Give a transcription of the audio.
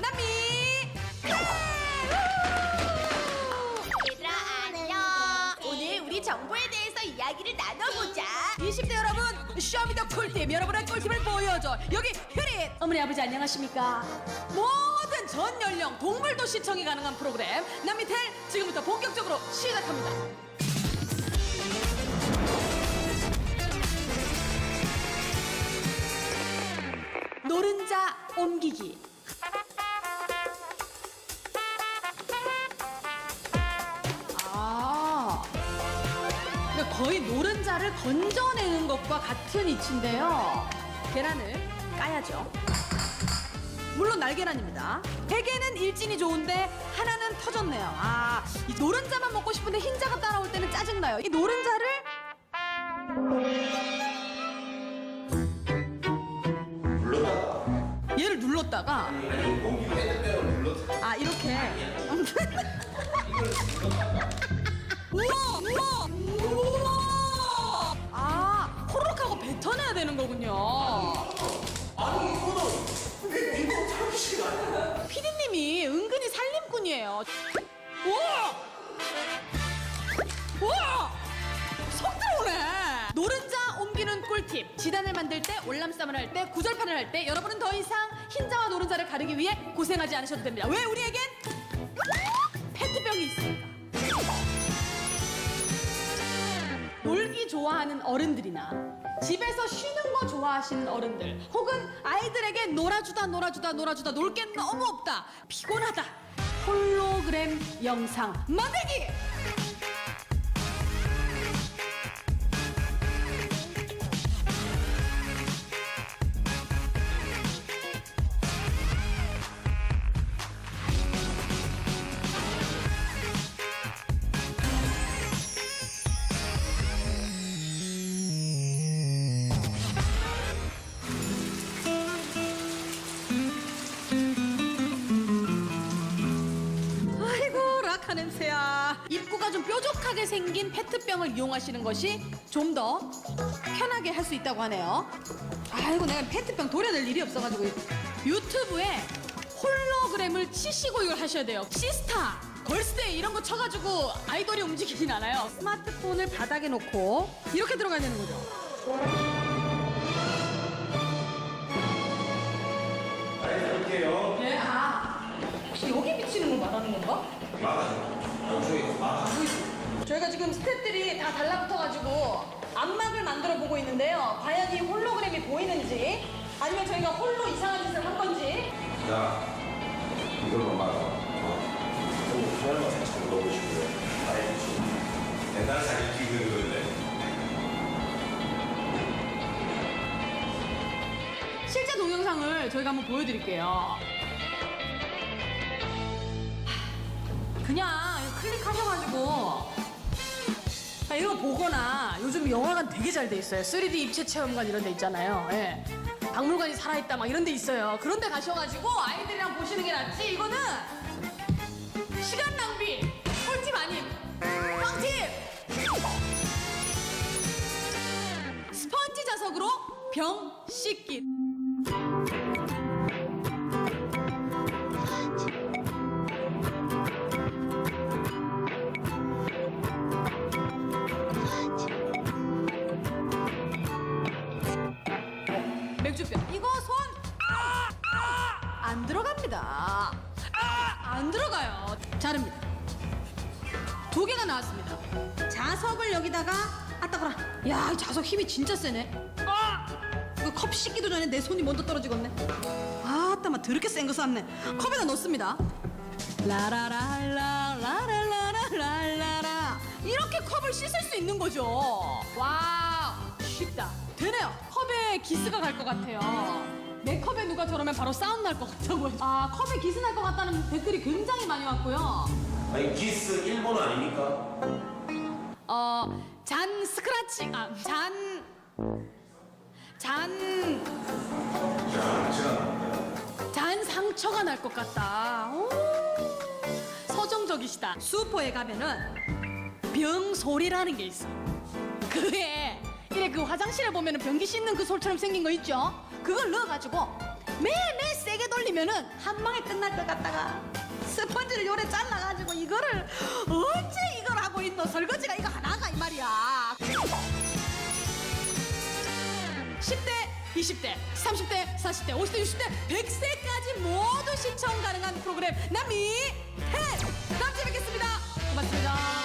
남미. 얘들아 안녕. 오늘 우리 정보에 대해서 이야기를 나눠보자. 20대 여러분 쇼미더 꿀팁 여러분의 꿀팁을 보여줘. 여기 효린. 어머니 아버지 안녕하십니까? 모든 전 연령 동물도 시청이 가능한 프로그램 남미텔 지금부터 본격적으로 시작합니다. 노른자 옮기기 거의 노른자를 건져내는 것과 같은 이치인데요. 계란을 까야죠. 물론 날계란입니다. 대개는 일진이 좋은데 하나는 터졌네요. 아, 이 노른자만 먹고 싶은데 흰자가 따라올 때는 짜증나요. 이 노른자를 얘를 눌렀다가 아 이렇게 우와 우와 우와 뱉어내야 되는 거군요. 아니 이거는 왜 이거 참치가 아니야? 피디님이 은근히 살림꾼이에요. 우와! 우와! 속 들어오네! 노른자 옮기는 꿀팁. 지단을 만들 때 올람쌈을 할 때 구절판을 할 때 여러분은 더 이상 흰자와 노른자를 가르기 위해 고생하지 않으셔도 됩니다. 왜 우리에겐? 페트병이 있으니까 놀기 좋아하는 어른들이나 집에서 쉬는 거 좋아하시는 어른들 혹은 아이들에게 놀아주다 놀아주다 놀아주다 놀 게 너무 없다. 피곤하다. 홀로그램 영상 만들기 입구가 좀 뾰족하게 생긴 페트병을 이용하시는 것이 좀 더 편하게 할 수 있다고 하네요 아이고 내가 페트병 도려낼 일이 없어가지고 유튜브에 홀로그램을 치시고 이걸 하셔야 돼요 시스타 걸스데이 이런 거 쳐가지고 아이돌이 움직이진 않아요 스마트폰을 바닥에 놓고 이렇게 들어가야 되는 거죠 할게요. 네, 아 혹시 여기 비치는 걸 말하는 건가? 막아요. 저희가 지금 스태프들이 다 달라붙어가지고 안막을 만들어 보고 있는데요. 과연 이 홀로그램이 보이는지 아니면 저희가 홀로 이상한 짓을 한 건지 자, 이걸로 막아. 어. 좀 카메라 살짝 넣어보시고요. 알겠지. 옛날 사진 찍는 건데. 실제 동영상을 저희가 한번 보여드릴게요. 그냥 이거 보거나 요즘 영화관 되게 잘 돼 있어요. 3D 입체 체험관 이런 데 있잖아요. 예. 박물관이 살아있다 막 이런 데 있어요. 그런 데 가셔가지고 아이들이랑 보시는 게 낫지. 이거는 시간 낭비. 꿀팁 아님. 꽝팁. 스펀지 자석으로 병 씻기. 맥주병. 이거 손. 아! 아! 안 들어갑니다. 아! 안 들어가요. 자릅니다. 두 개가 나왔습니다. 자석을 여기다가 아따거라. 야, 이 자석 힘이 진짜 세네. 아! 컵 씻기도 전에 내 손이 먼저 떨어지겠네. 아따마 더럽게 센거 쌌네. 컵에다 넣습니다. 라라랄라 라라라라라라 이렇게 컵을 씻을 수 있는 거죠. 와 쉽다. 컵에 기스가 갈 것 같아요. 내 컵에 누가 저러면 바로 싸움 날 것 같다고요. 아 컵에 기스 날 것 같다는 댓글이 굉장히 많이 왔고요. 아니, 기스 일본어 아닙니까? 어, 잔 스크라치, 아, 잔, 잔, 자, 제가 잔 상처가 날 것 같다. 오, 서정적이시다. 수포에 가면은 병소리라는 게 있어. 그게 이래 그 화장실에 보면은 변기 씻는 그 솔처럼 생긴 거 있죠? 그걸 넣어가지고 매매 세게 돌리면은 한 방에 끝날 것 같다가 스펀지를 요래 잘라가지고 이거를 언제 이걸 하고 있노? 설거지가 이거 하나가 이 말이야. 10대 20대 30대 40대 50대 60대 100세까지 모두 시청 가능한 프로그램 남미 해! 다음 주에 뵙겠습니다. 고맙습니다